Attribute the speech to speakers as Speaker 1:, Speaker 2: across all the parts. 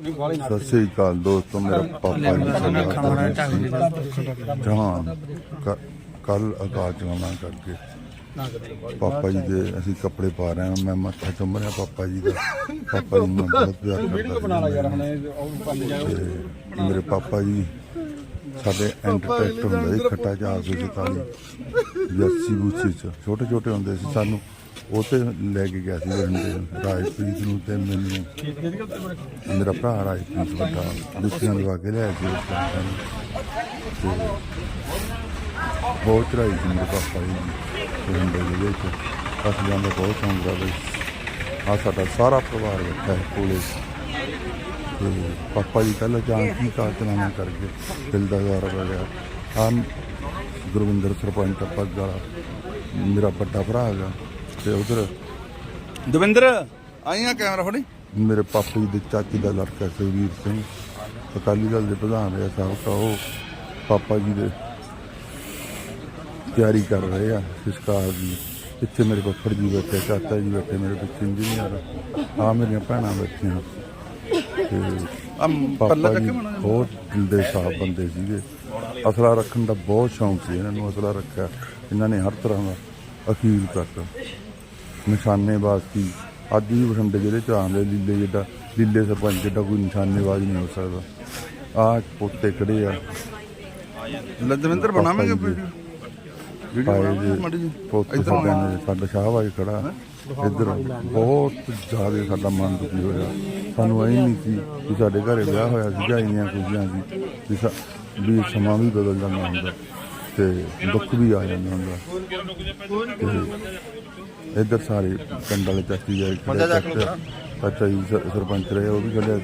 Speaker 1: ਸਤਿ ਸ੍ਰੀ ਅਕਾਲ ਦੋਸਤੋ ਮੇਰਾ ਪਾਪਾ ਜੀ ਸਰਦਾਰ ਜਹਾਨ ਕੱਲ ਆਕਾਸ਼ ਚਲਾਉਣਾ ਕਰਕੇ। ਪਾਪਾ ਜੀ ਦੇ ਅਸੀਂ ਕੱਪੜੇ ਪਾ ਰਹੇ ਹਾਂ ਮੈਂ ਮੱਥਾ ਚੁੰਮ ਰਿਹਾ ਪਾਪਾ ਜੀ ਦਾ। ਪਾਪਾ ਜੀ ਨੂੰ ਬਹੁਤ ਪਿਆਰ ਕਰਦਾ ਮੇਰੇ ਪਾਪਾ ਜੀ ਸਾਡੇ ਐਂਟਰਟੇਨਮੈਂਟ ਹੁੰਦਾ ਸੀ ਖੱਟਾ ਚਾਰ ਸੌ ਚੁਤਾਲੀ ਜੱਸੀ ਬੂਸੀ ਚ। ਛੋਟੇ ਛੋਟੇ ਹੁੰਦੇ ਸੀ ਸਾਨੂੰ। ਉਹ ਤੇ ਲੈ ਕੇ ਗਿਆ ਸੀ ਰੰਡੇ ਰਾਜਪ੍ਰੀਤ ਨੂੰ ਤੇ ਮੈਨੂੰ। ਮੇਰਾ ਭਰਾ ਰਾਜਪ੍ਰੀਤ ਵੱਡਾ ਦੁੱਖੀਆਂ ਲਵਾ ਕੇ ਲੈ ਕੇ ਬਹੁਤ ਚੜਾਈ ਸੀ ਮੇਰੇ ਪਾਪਾ ਜੀ ਦੀ ਰੰਡੇ ਦੇ ਵਿੱਚ। ਅਸਲਾਂ ਦਾ ਬਹੁਤ ਸ਼ੌਂਕ ਦਾ ਬਈ। ਆ ਸਾਡਾ ਸਾਰਾ ਪਰਿਵਾਰ ਬੈਠਾ ਹੈ ਕੋਲੇ। ਤੇ ਪਾਪਾ ਜੀ ਪਹਿਲਾਂ ਜਾਣ ਕੀ ਕਾਰ ਕਰਕੇ ਦਿਲ ਦਾ ਜ਼ਾਰ ਹੋ ਗਿਆ। ਆ ਗੁਰਵਿੰਦਰ ਸਰਪੰਚ ਪੱਗ ਵਾਲਾ ਮੇਰਾ ਵੱਡਾ ਭਰਾ ਹੈਗਾ। ਤੇ ਉਧਰ
Speaker 2: ਦਵਿੰਦਰ ਆਈਆਂ ਕੈਮਰਾ ਫੜੀ।
Speaker 1: ਮੇਰੇ ਪਾਪਾ ਜੀ ਦੇ ਚਾਚੀ ਦਾ ਲੜਕਾ ਸੁਖਵੀਰ ਸਿੰਘ। ਅਕਾਲੀ ਦਲ ਦੇ ਪ੍ਰਧਾਨ ਰਿਹਾ ਸਾਬਕਾ ਉਹ ਪਾਪਾ ਜੀ ਦੇ ਤਿਆਰੀ ਕਰ ਰਹੇ ਆ ਸੰਸਕਾਰ ਦੀ ਪਿੱਛੇ ਮੇਰੇ ਫੱਫੜ ਜੀ ਬੈਠੇ ਚਾਚਾ ਜੀ ਬੈਠੇ ਮੇਰੇ ਪਿੱਛੇ ਇੰਜੀਨੀਅਰ ਆ। ਮੇਰੀਆਂ ਭੈਣਾਂ ਬੈਠੀਆਂ। ਤੇ
Speaker 2: ਪੱਲਾ ਮਣਾ
Speaker 1: ਬਹੁਤ ਦਿਲ ਦੇ ਸਾਫ਼ ਬੰਦੇ ਸੀਗੇ। ਅਸਲਾ ਰੱਖਣ ਦਾ ਬਹੁਤ ਸ਼ੌਂਕ ਸੀ ਇਹਨਾਂ ਨੂੰ ਅਸਲਾ ਰੱਖਿਆ। ਇਹਨਾਂ ਨੇ ਹਰ ਤਰ੍ਹਾਂ ਦਾ ਅਖੀਰ ਤੱਕ ਨਿਸ਼ਾਨੇਬਾਜ਼ ਸੀ। ਅੱਜ ਵੀ ਬਠਿੰਡੇ ਜ਼ਿਲ੍ਹੇ ਚ ਆਉਂਦੇ ਲੀਲੇ ਜਿੱਡਾ ਲੀਲੇ ਸਰਪੰਚ ਜਿੱਡਾ ਕੋਈ ਨਿਸ਼ਾਨੇਬਾਜ਼ ਨਹੀਂ ਹੋ ਸਕਦਾ। ਆਹ ਪੋਤੇ ਖੜੇ ਆ।
Speaker 2: ਲੈ ਦਵਿੰਦਰ ਬਣਾਵਾਂਗੇ
Speaker 1: ਜੀ
Speaker 2: ਵੀਡੀਓ
Speaker 1: ਜੀ
Speaker 2: ਜੀ
Speaker 1: ਸਾਡਾ ਸ਼ਾਹਬਾਜ ਖੜਾ। ਇੱਧਰ ਬਹੁਤ ਜ਼ਿਆਦਾ ਸਾਡਾ ਮਨ ਦੁਖੀ ਹੋਇਆ। ਸਾਨੂੰ ਐ ਨਹੀਂ ਸੀ ਕਿ ਸਾਡੇ ਘਰੇ ਵਿਆਹ ਹੋਇਆ ਸੀਗਾ ਇੰਨੀਆਂ ਖੁਸ਼ੀਆਂ ਸੀ ਸਾ- ਵੀ ਸਮਾਂ ਵੀ ਬਦਲ ਜਾਂਦਾ ਹੁੰਦਾ। ਤੇ ਦੁੱਖ ਵੀ ਆ ਜਾਂਦਾ ਹੁੰਦਾ। ਤੇ ਇੱਧਰ ਸਾਰੇ ਪਿੰਡ ਵਾਲੇ ਚਾਚੀ ਖੜੇ ਚਾਚਾ ਜੀ ਸਰ- ਸਰਪੰਚ ਰਹੇ ਉਹ ਵੀ ਖੜੇ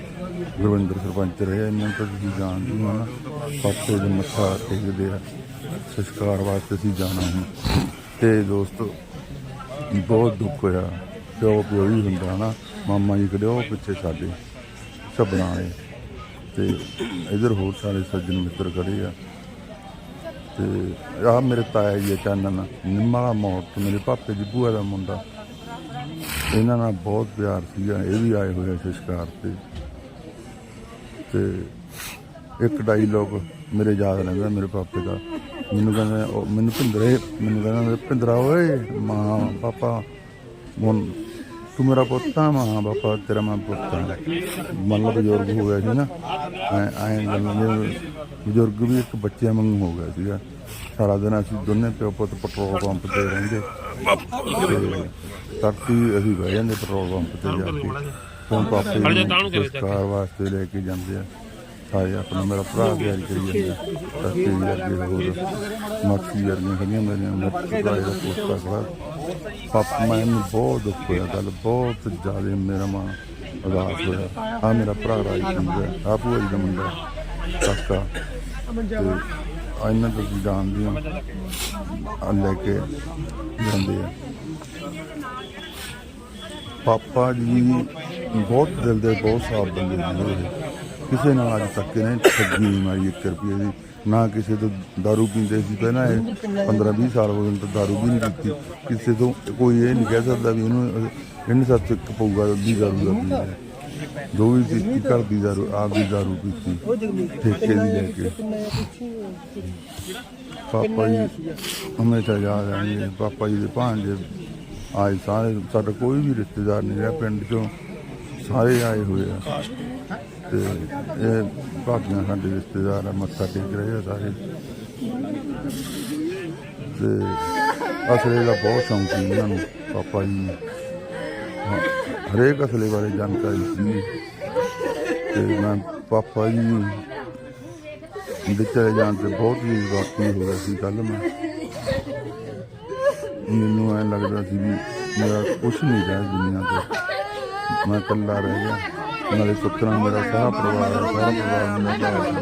Speaker 1: ਗੁਰਵਿੰਦਰ ਸਰਪੰਚ ਰਹੇ ਇਹਨਾਂ ਤਾਂ ਤੁਸੀਂ ਜਾਣਦੇ ਹੋ ਨਾ। ਪਾਸੇ ਦੇ ਮੱਥਾ ਟੇਕਦੇ ਆ। ਸੰਸਕਾਰ ਵਾਸਤੇ ਅਸੀਂ ਜਾਣਾ ਹੁਣ ਤੇ ਦੋਸਤੋ ਬਹੁਤ ਦੁੱਖ ਹੋਇਆ। ਪਿਓ ਪਿਓ ਹੀ ਹੁੰਦਾ ਨਾ ਮਾਮਾ ਜੀ ਖੜੇ ਉਹ ਪਿੱਛੇ ਸਾਡੇ ਸਭਨਾਂ ਵਾਲੇ। ਤੇ ਇਧਰ ਹੋਰ ਸਾਰੇ ਸੱਜਣ ਮਿੱਤਰ ਖੜੇ ਆ। ਤੇ ਆ ਮੇਰੇ ਤਾਇਆ ਜੀ ਚਾਨਣ ਨਿੰਮਾ ਮੋੜ ਤੇ ਮੇਰੇ ਪਾਪੇ ਦੀ ਭੂਆ ਦਾ ਮੁੰਡਾ। ਇਹਨਾਂ ਨਾਲ ਬਹੁਤ ਪਿਆਰ ਸੀਗਾ, ਇਹ ਵੀ ਆਏ ਹੋਏ ਆ ਸੰਸਕਾਰ ਤੇ। ਤੇ ਇੱਕ ਡਾਇਲੋਗ ਮੇਰੇ ਯਾਦ ਰਹਿੰਦਾ, ਮੇਰੇ ਪਾਪੇ ਦਾ। ਮੈਨੂੰ ਕਹਿੰਦਾ, ਉਹ ਮੈਨੂੰ ਭਿੰਦਰੇ, ਮੈਨੂੰ ਕਹਿੰਦਾ ਭਿੰਦਰਾ ਓਏ, ਮਾਂ, ਪਾਪਾ ਮਨ ਤੂੰ ਮੇਰਾ ਪੁੱਤ ਆ, ਮਾਂ, ਪਾਪਾ, ਤੇਰਾ ਮਾਂ ਪੁੱਤ ਆ। ਮਤਲਬ ਬਜ਼ੁਰਗ ਹੋ ਗਿਆ ਸੀ ਨਾ। ਐ ਗੱਲਾਂ ਬਜ਼ੁਰਗ ਵੀ ਇੱਕ ਬੱਚੇ ਵਾਂਗੂ ਹੋ ਗਿਆ ਸੀਗਾ। ਸਾਰਾ ਦਿਨ ਅਸੀਂ ਦੋਨੇ ਪਿਓ ਪੁੱਤ ਪੈਟਰੋਲ ਪੰਪ ਤੇ ਰਹਿੰਦੇ। ਤੇ ਤੜਕੀ ਅਸੀਂ ਬਹਿ ਜਾਂਦੇ ਪੈਟਰੋਲ ਪੰਪ ਤੇ ਜਾ ਕੇ। ਪਾਪੇ ਨੂੰ ਸੰਸਕਾਰ ਵਾਸਤੇ ਲੈ ਕੇ ਜਾਂਦੇ ਆ। ਸਾਰੇ ਆਪਣਾ ਮੇਰਾ ਭਰਾ ਤਿਆਰੀ ਕਰੀ ਜਾਂਦਾ ਜੀ ਅੱਗੇ ਹੋਰ ਮਾਖੀ ਵਰਗੀਆਂ ਖੜੀਆਂ ਮੇਰੀਆਂ ਭਰਾ ਦਾ ਪੋਸਟਾ ਖੜਾ। ਪਾਪਾ ਮੈਨੂੰ ਬਹੁਤ ਦੁੱਖ ਹੋਇਆ ਗੱਲ ਬਹੁਤ ਜ਼ਿਆਦਾ ਮੇਰਾ ਮਾਂ ਉਦਾਸ ਹੋਇਆ। ਆ ਮੇਰਾ ਭਰਾ ਰਾਜ ਸਿੰਘ ਹੈ ਆ ਭੂਆ ਜੀ ਦਾ ਮੁੰਡਾ ਕਾਕਾ। ਤੇ ਆ ਇਹਨਾਂ ਤੋਂ ਤੁਸੀਂ ਜਾਣਦੇ ਹੋ ਆ ਲੈ ਕੇ ਜਾਂਦੇ ਆ ਪਾਪਾ ਜੀ ਬਹੁਤ ਦਿਲ ਦੇ ਬਹੁਤ ਸਾਫ ਬੰਦੇ ਨੇ ਇਹ। ਕਿਸੇ ਨਾਲ ਅੱਜ ਤੱਕ ਇਹਨੇ ਠੱਗੀ ਨਹੀਂ ਮਾਰੀ 1 ਰੁਪਏ ਦੀ ਨਾ ਕਿਸੇ ਤੋਂ दारू ਪੀਂਦੇ ਸੀ ਪਹਿਲਾਂ ਇਹ 15 20 ਸਾਲ ਹੋ ਗਏ ਤਾਂ दारू ਵੀ ਨਹੀਂ ਪੀਤੀ ਕਿਸੇ ਤੋਂ ਕੋਈ ਇਹ ਨਹੀਂ ਕਹਿ ਸਕਦਾ ਵੀ ਇਹਨੂੰ ਇਹਨੇ ਸੱਚ ਇੱਕ ਪਊਗਾ ਦੀ दारू ਦਾ ਪੀਂਦਾ ਹੈ। ਜੋ ਵੀ ਪੀਤੀ ਘਰ ਦੀ ਦਾਰੂ, ਆਪ ਦੀ ਦਾਰੂ ਪੀਤੀ, ਠੇਕੇ ਦੀ ਲੈ ਕੇ। ਪਾਪਾ ਜੀ, ਹਮੇਸ਼ਾ ਯਾਦ ਆਣਗੇ ਪਾਪਾ ਜੀ ਦੇ ਭਾਂਜੇ ਆਏ ਸਾਰੇ, ਸਾਡਾ ਕੋਈ ਵੀ ਰਿਸ਼ਤੇਦਾਰ ਨਹੀਂ ਰਿਹਾ, ਪਿੰਡ ਚੋਂ ਸਾਰੇ ਆਏ ਹੋਏ ਆ। ਤੇ ਇਹ ਬਾਕੀਆਂ ਸਾਡੇ ਰਿਸ਼ਤੇਦਾਰ ਆ, ਮੱਥਾ ਟੇਕ ਰਹੇ ਆ ਸਾਰੇ। ਤੇ ਅਸਲੇ ਦਾ ਬਹੁਤ ਸ਼ੌਂਕ ਸੀ ਇਹਨਾਂ ਨੂੰ, ਪਾਪਾ ਜੀ ਹਰੇਕ ਅਸਲੇ ਬਾਰੇ ਜਾਣਕਾਰੀ ਸੀ ਤੇ ਮੈਂ ਪਾਪਾ ਜੀ ਦੇ ਚਲੇ ਜਾਣ ਤੇ ਬਹੁਤ ਹੀ ਵਾਕਈ ਹੋ ਗਿਆ ਸੀ ਕੱਲ ਮੈਂ ਮੈਨੂੰ ਐ ਲੱਗਦਾ ਸੀ ਵੀ ਮੇਰਾ ਕੁਝ ਨਹੀਂ ਰਿਹਾ ਇਸ ਦੁਨੀਆ ਤੇ ਮੈਂ ਇਕੱਲਾ ਰਹਿ ਗਿਆ ਨਾਲੇ ਸੁੱਤਰਾ ਮੇਰਾ ਸਾਰਾ ਪਰਿਵਾਰ ਹੈ ਸਾਰਾ ਪਰਿਵਾਰ ਮੇਰਾ ਘਰ ਸੀ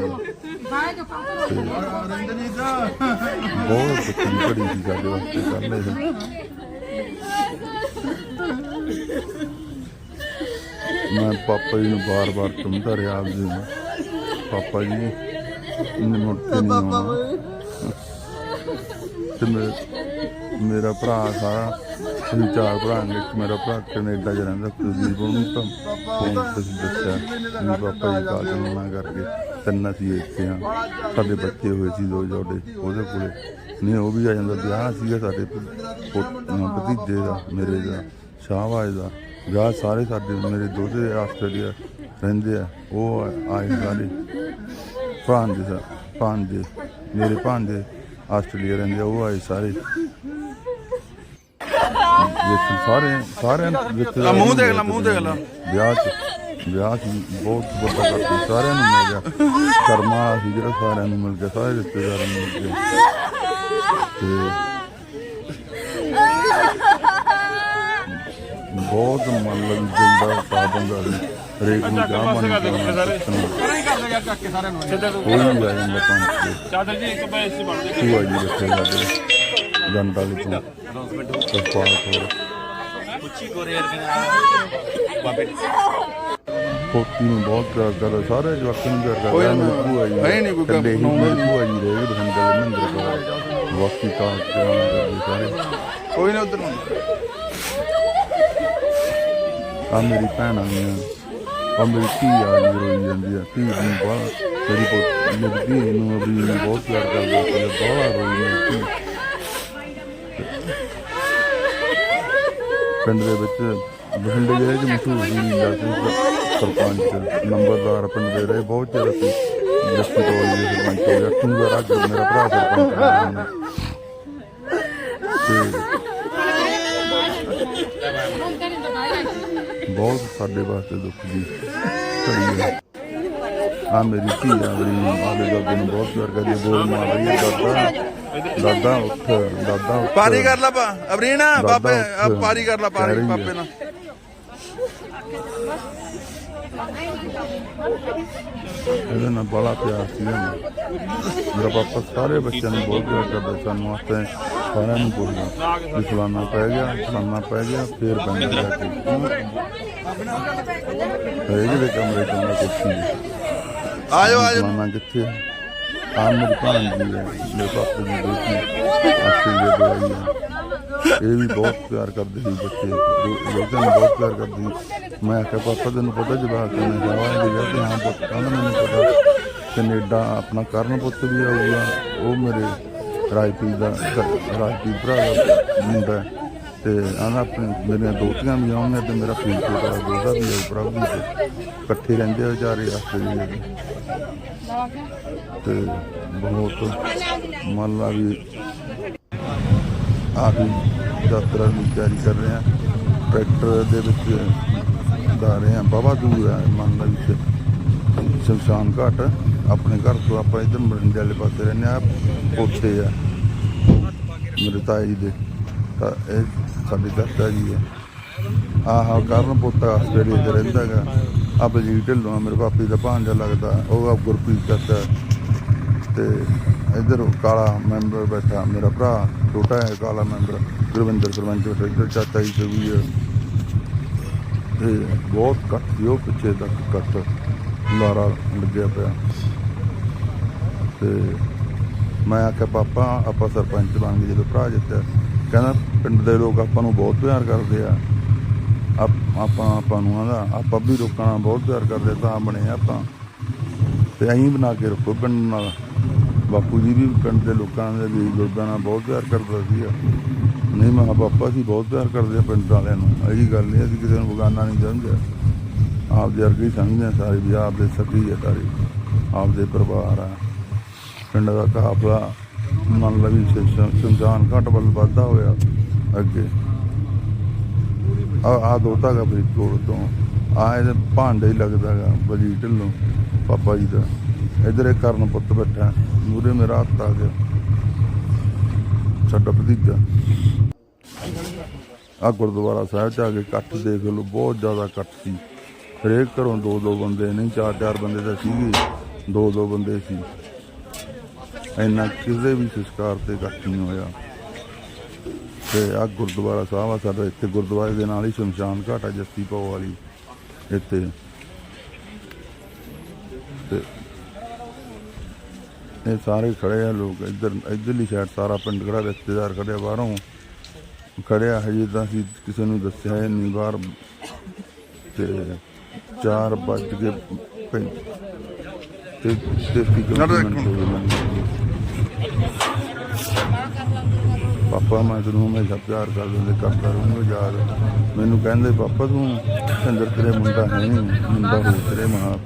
Speaker 1: ਬਹੁਤ ਦੁੱਖੀ ਘੜੀ ਸੀ ਸਾਡੇ ਵਾਸਤੇ ਕੱਲ ਇਹ ਮੈਂ ਪਾਪਾ ਜੀ ਨੂੰ ਬਾਰ-ਬਾਰ ਚੁੰਮਦਾ ਰਿਹਾ ਆਪਦੇ ਨੂੰ। ਪਾਪਾ ਜੀ ਇਹਨੇ ਮੁੜ ਕੇ ਨਹੀਂ ਆਉਣਾ ਤੇ ਮੇ- ਮੇਰਾ ਭਰਾ ਸਾਰਾ ਅਸੀਂ ਚਾਰ ਭਰਾ ਨੇ ਇੱਕ ਮੇਰਾ ਭਰਾ ਕੈਨੇਡਾ 'ਚ ਰਹਿੰਦਾ ਕੁਲਦੀਪ ਉਹਨੂੰ ਤਾਂ ਫੋਨ ਤੇ ਅਸੀਂ ਦੱਸਿਆ ਵੀ ਪਾਪਾ ਜੀ ਕਾਲ ਨਾ ਕਰਕੇ ਤਿੰਨ ਅਸੀਂ ਇੱਥੇ ਆ। ਸਾਡੇ ਬੱਚੇ ਹੋਏ ਸੀ ਦੋ ਜੋੜੇ ਉਹਦੇ ਕੋਲੇ। ਨਹੀਂ ਉਹ ਵੀ ਆ ਜਾਂਦਾ ਵਿਆਹ ਸੀਗਾ ਸਾਡੇ ਪੁ- ਅਹ ਭਤੀਜੇ ਦਾ ਮੇਰੇ ਦਾ ਸ਼ਾਹਬਾਜ਼ ਦਾ। ਵਿਆਹ ਸਾਰੇ ਸਾਡੇ ਮੇਰੇ ਦੋਤੇ ਆਸਟ੍ਰੇਲੀਆ ਰਹਿੰਦੇ ਆ ਉਹ ਆਏ ਸਾਰੇ ਭਾਂਜੇ ਦਾ ਭਾਂਜੇ ਮੇਰੇ ਭਾਂਜੇ ਆਸਟ੍ਰੇਲੀਆ ਰਹਿੰਦੇ ਆ, ਉਹ ਆਏ ਸਾਰੇ। ਜਿੱਥੇ ਸਾਰੇ ਸਾਰੇ
Speaker 2: ਆ, ਮੂੰਹ ਦੇਖ ਲਾ, ਮੂੰਹ ਦੇਖ ਲਾ।
Speaker 1: ਵਿਆਹ ਚ ਵਿਆਹ ਚ ਬਹੁਤ ਵੱਡਾ ਕਰਕੇ ਸਾਰਿਆਂ ਨੂੰ ਮਿਲ ਗਿਆ। ਕਰਮਾ ਜਿਹੜਾ ਸਾਰਿਆਂ ਨੂੰ ਮਿਲ ਗਿਆ ਸਾਰੇ ਰਿਸ਼ਤੇਦਾਰਾਂ ਨੂੰ ਮਿਲ ਗਿਆ। ਤੇ ਬਹੁਤ ਮਨ ਲੱਗ ਜਿੰਦਾ ਪਾਬੰਦਾ ਸੀ। ਹਰੇਕ ਨੂੰ ਚਾਹ ਪਾਣੀ ਪਿਲਾਉਣਾ, ਪੁੱਛਣਾ। ਕੋਈ ਵੀ ਆ ਜਾਂਦਾ ਪੰਜ ਤੇ
Speaker 3: ਚਾਦਰ ਜੀ ਇੱਕ ਬੈਸ ਬਣ ਦੇ
Speaker 1: ਭੂਆ ਜੀ ਰੱਖੇ ਸਾਡੇ ਜਨਤਾ ਲਈ ਤੋਂ ਸਰਪਾਲ ਹੋਰ
Speaker 3: ਪੁੱਛੀ ਕੋਰੀਅਰ ਬਾਬੇ।
Speaker 1: ਨੂੰ ਬਹੁਤ ਪਿਆਰ ਕਰਦਾ ਸਾਰੇ ਜਵਾਕਾਂ ਨੂੰ ਪਿਆਰ
Speaker 2: ਕੋਈ
Speaker 1: ਕਰਦਾ
Speaker 2: ਨਾ,
Speaker 1: ਮੇਰੀ ਭੂਆ ਜੀ
Speaker 2: ਹੈ ਨੀ ਕੋਈ
Speaker 1: ਹੀ
Speaker 2: ਕੰਮ
Speaker 1: ਮੇਰੀ ਭੂਆ ਜੀ ਰਹੇ ਬਠਿੰਡੇ ਦੇ ਮਹਿੰਦਰ ਕੋਲ ਬਾਕੀ ਤਾਂ ਪਿਆਰ ਕਰਦੇ ਸਾਰੇ।
Speaker 2: ਕੋਈ ਨਾ ਉਧਰ
Speaker 1: ਆ ਮੇਰੀ ਭੈਣ ਆ। ਗਈਆਂ ਆ ਮੇਰੀ ਧੀ ਆ ਗਈ ਰੋਈ ਜਾਂਦੀ ਆ। ਧੀ ਨੂੰ ਬਹੁਤ ਮੇਰੀ ਪੁੱਤ ਮੇਰੀ ਧੀ ਨੂੰ ਅਭੀ ਨੂੰ ਬਹੁਤ ਪਿਆਰ ਕਰਦਾ ਸੀ ਬਹੁਤ ਰੋਈ ਮੇਰੀ ਧੀ ਪਿੰਡ ਦੇ ਵਿੱਚ ਬਠਿੰਡੇ ਜਿਹੜੇ ਚ ਮਸ਼ਹੂਰ ਸੀ ਜੱਜ ਸਰਪੰਚ, ਨੰਬਰਦਾਰ ਪਿੰਡ ਦੇ ਰਹੇ, ਬਹੁਤ ਚਿਰ ਸੀ। ਜੱਸੀ ਕੋਲ ਸਰਪੰਚ ਹੋਇਆ ਅੱਠਵੀਂ ਵਾਰ ਮੇਰਾ ਭਰਾ ਸਰਪੰਚ ਬਣਿਆ ਬਹੁਤ ਸਾਡੇ ਵਾਸਤੇ ਦੁੱਖ ਦੀ ਘੜੀ ਹੈ ਆ ਮੇਰੀ ਧੀ ਆ ਮੇਰੀ ਆਲੇ ਦਾਦੇ ਨੂੰ ਬਹੁਤ ਪਿਆਰ ਕਰਦੀ ਹੈ, ਬੋਲ ਮਾਰ ਰਹੀ ਹੈ ਦਾਦਾ ਦਾਦਾ ਉੱਠ ਦਾਦਾ ਉੱਠ
Speaker 2: ਪਾਰੀ ਕਰ ਲਾ ਬਾ ਅਬਰੀਨਾ ਬਾਬੇ। ਪਾਰੀ ਕਰ ਲਾ ਪਾਰੀ। ਪਾਪੇ ਨਾਲ
Speaker 1: ਇਹਦੇ ਨਾਲ ਬੜਾ ਪਿਆਰ ਸੀ। ਮੇਰਾ ਪਾਪਾ ਸਾਰੇ ਬੱਚਿਆਂ ਨੂੰ ਬਹੁਤ ਪਿਆਰ ਕਰਦਾ ਸਾਨੂੰ ਵਾਸਤੇ ਸਾਰਿਆਂ ਨੂੰ ਬੋਲਦਾ ਵੀ ਫਲਾਨਾ ਪੈ ਗਿਆ ਫਲਾਨਾ ਪੈ ਗਿਆ ਫੇਰ ਪੈਂਦਾ ਜਾ ਕੇ ਇਹ ਜਿਹੜੇ ਕਮਰੇ ਤੋਂ ਮੈਂ ਕੁਛ ਨਹੀਂ
Speaker 2: ਆ ਜਾਓ ਆ ਜਾਓ
Speaker 1: ਫਲਾਨਾ ਕਿੱਥੇ ਆ? ਮੇਰੀ ਭਾਣਜੀ ਹੈ ਮੇਰੇ ਪਾਪੇ ਦੀ ਬੇਟੀ ਆਸਟ੍ਰੇਲੀਆ ਤੋਂ ਆਈ ਹੈ ਇਹ ਵੀ ਬਹੁਤ ਪਿਆਰ ਕਰਦੇ ਸੀ ਬੱਚੇ। ਲੋਕਾਂ ਨੂੰ ਬਹੁਤ ਪਿਆਰ ਕਰਦੀ ਮੈਂ ਆਖਿਆ ਪਾਪਾ ਤੈਨੂੰ ਪਤਾ ਜਵਾਬ ਕਿਵੇਂ ਜਾਵਾਂਗੇ ਜਾਂ ਕਿ ਹਾਂ ਪੁੱਤ ਕਹਿੰਦਾ ਮੈਨੂੰ ਪਤਾ। ਕੈਨੇਡਾ ਆਪਣਾ ਕਰਨ ਪੁੱਤ ਵੀ ਆਊਗਾ ਉਹ ਮੇਰੇ ਰਾਜਪੀਤ ਦਾ ਰਾਜਪੀਤ ਭਰਾ ਦਾ ਮੁੰਡਾ ਹੈ। ਤੇ ਆਨਾ ਆਪਣੇ ਮੇਰੀਆਂ ਦੋਤੀਆਂ ਵੀ ਆਉਣਗੀਆਂ ਤੇ ਮੇਰਾ ਫੀਲ ਦਾ ਦੋਦਾ ਵੀ ਹੈ ਪ੍ਰਭੂ ਤੇ ਇਕੱਠੇ ਰਹਿੰਦੇ ਆ ਵਿਚਾਰੇ ਆਸਟ੍ਰੇਲੀਆ ਦੇ ਤੇ ਬਹੁਤ ਮੰਨ ਲਾ ਵੀ ਆ ਯਾਤਰਾ ਦੀ ਤਿਆਰੀ ਕਰ ਰਹੇ ਆ ਟਰੈਕਟਰ ਦੇ ਵਿੱਚ ਜਾ ਰਹੇ ਆ ਬਾਬਾ ਦੂਰ ਹੈ ਮੰਨ ਲਾ ਵੀ ਸ਼ਮਸ਼ਾਨ ਘਾਟ ਆਪਣੇ ਘਰ ਤੋਂ ਆਪਾਂ ਇਧਰ ਮਰਿੰਡੇ ਵਾਲੇ ਪਾਸੇ ਰਹਿੰਦੇ ਆ ਉੱਥੇ ਆ। ਮੇਰੇ ਤਾਏ ਜੀ ਦੇ। ਤਾਂ ਇਹ ਸਾਡੇ ਚਾਚਾ ਜੀ ਹੈ ਆਹ ਕਰਨ ਪੁੱਤ ਆਸਟ੍ਰੇਲੀਆ 'ਚ ਰਹਿੰਦਾ ਹੈਗਾ। ਆ ਬਲਜੀਤ ਢਿੱਲੋਂ ਆ, ਮੇਰੇ ਪਾਪੀ ਦਾ ਭਾਂਜਾ ਲੱਗਦਾ। ਉਹ ਆ ਗੁਰਪ੍ਰੀਤ ਚਾਚਾ। ਤੇ ਇਧਰ ਕਾਲਾ ਮੈਂਬਰ ਬੈਠਾ ਮੇਰਾ ਭਰਾ ਛੋਟਾ ਹੈ ਕਾਲਾ ਮੈਂਬਰ ਗੁਰਵਿੰਦਰ ਸਰਪੰਚ ਬੈਠਾ ਇੱਧਰ ਚਾਚਾ ਜੀ ਤੇ ਵੀ ਹੈ ਤੇ ਬਹੁਤ ਘੱਟ ਸੀ ਉਹ ਪਿੱਛੇ ਤੱਕ ਘੱਟ। ਲਾਰਾ ਲੱਗਿਆ ਪਿਆ। ਤੇ ਮੈਂ ਆਖਿਆ, ਪਾਪਾ, ਆਪਾਂ ਸਰਪੰਚ ਬਣ ਗਏ, ਜਦੋਂ ਭਰਾ ਜਿੱਤਿਆ। ਕਹਿੰਦਾ, ਪਿੰਡ ਦੇ ਲੋਕ ਆਪਾਂ ਨੂੰ ਬਹੁਤ ਪਿਆਰ ਕਰਦੇ ਆ। ਆਪ- ਆਪਾਂ ਆਪਾਂ ਨੂੰ ਆਂਦਾ ਆਪਾਂ ਵੀ ਲੋਕਾਂ ਨਾਲ ਬਹੁਤ ਪਿਆਰ ਕਰਦੇ ਤਾਂ ਬਣੇ ਆਪਾਂ। ਤੇ ਐਂ ਬਣਾ ਕੇ ਰੱਖੋ ਪਿੰਡ ਨਾਲ। ਬਾਪੂ ਜੀ ਵੀ ਪਿੰਡ ਦੇ ਲੋਕਾਂ ਦੇ ਵੀ ਲੋਕਾਂ ਨਾਲ ਬਹੁਤ ਪਿਆਰ ਕਰਦਾ ਸੀ। ਨਹੀਂ, ਮੈਂ ਪਾਪਾ ਸੀ ਬਹੁਤ ਪਿਆਰ ਕਰਦੇ ਆ ਪਿੰਡ ਵਾਲਿਆਂ ਨੂੰ। ਇਹੀ ਗੱਲ ਨਹੀਂ ਅਸੀਂ ਕਿਸੇ ਨੂੰ ਬਗਾਨਾ ਨਹੀਂ ਸਮਝਿਆ। ਆਪਦੇ ਵਰਗੇ ਸਮਝਦੇ ਆ, ਸਾਰੇ ਵੀ ਆਪਦੇ ਸਕੀ ਆ, ਸਾਰੇ ਆਪਦੇ ਪਰਿਵਾਰ ਆ। ਪਿੰਡ ਦਾ ਕਾਫਲਾ ਮੰਨ ਲਵੀ ਸ਼ਮਸ਼ਾਨ ਘਾਟ ਵੱਲ ਵੱਧਦਾ ਹੋਇਆ ਅੱਗੇ। ਆ ਆ ਦੋਤਾ ਗਾ ਫਰੀਦਕੋਟ ਤੋਂ। ਆ ਇਹਦੇ ਭਾਂਡੇ ਹੀ ਲੱਗਦਾ ਗਾ ਬਲੀ ਢਿੱਲੋਂ, ਪਾਪਾ ਜੀ ਦਾ। ਇਧਰ ਇਹ ਕਰਨ ਪੁੱਤ ਬੈਠਾ ਮੂਰੇ ਮੇਰਾ ਹੱਥ ਆ ਗਿਆ। ਸਾਡਾ ਭਤੀਜਾ। ਆ ਗੁਰਦੁਆਰਾ ਸਾਹਿਬ ਚ ਆ ਕੇ ਇਕੱਠ ਦੇਖ ਲਓ, ਬਹੁਤ ਜ਼ਿਆਦਾ ਇਕੱਠ ਸੀ। ਹਰੇਕ ਘਰੋਂ ਦੋ ਦੋ ਬੰਦੇ ਨਹੀਂ, ਚਾਰ ਚਾਰ ਬੰਦੇ ਤਾਂ ਸੀਗੇ। ਦੋ ਦੋ ਬੰਦੇ ਸੀ। ਇੰਨਾ ਕਿਸੇ ਵੀ ਸੰਸਕਾਰ ਤੇ ਇਕੱਠ ਨਹੀਂ ਹੋਇਆ। ਤੇ ਆ ਗੁਰਦੁਆਰਾ ਸਾਹਿਬ ਆ, ਸਾਡਾ ਇੱਥੇ ਗੁਰਦੁਆਰੇ ਦੇ ਨਾਲ ਹੀ ਸ਼ਮਸ਼ਾਨ ਘਾਟ ਆ, ਜੱਸੀ ਪਾਉ ਵਾਲੀ ਇੱਥੇ। ਤੇ ਇਹ ਸਾਰੇ ਖੜੇ ਆ ਲੋਕ, ਇੱਧਰ, ਇੱਧਰਲੀ ਸਾਈਡ ਸਾਰਾ ਪਿੰਡ ਖੜਾ, ਰਿਸ਼ਤੇਦਾਰ ਖੜੇ ਆ ਬਾਹਰੋਂ। ਖੜਿਆ ਹਜੇ ਤਾਂ ਅਸੀਂ ਕਿਸੇ ਨੂੰ ਦੱਸਿਆ ਹੀ ਨਹੀਂ ਬਾਹਰ। ਤੇ 4 ਵੱਜ ਕੇ ਪੈਂ- ਤੇ ਮੈਨੂੰ। ਪਾਪਾ ਮੈਂ ਤੈਨੂੰ ਹਮੇਸ਼ਾ ਪਿਆਰ ਕਰਦਾ ਤੇ ਕਰਦਾ ਰਹੂੰਗਾ ਯਾਦ ਮੈਨੂੰ ਕਹਿੰਦੇ ਪਾਪਾ ਤੂੰ ਸਿੰਦਰ ਤੇਰੇ ਮੁੰਡਾ ਹੈ ਨਹੀਂ ਮੁੰਡਾ ਹੋ ਤੇਰੇ ਮਾਂ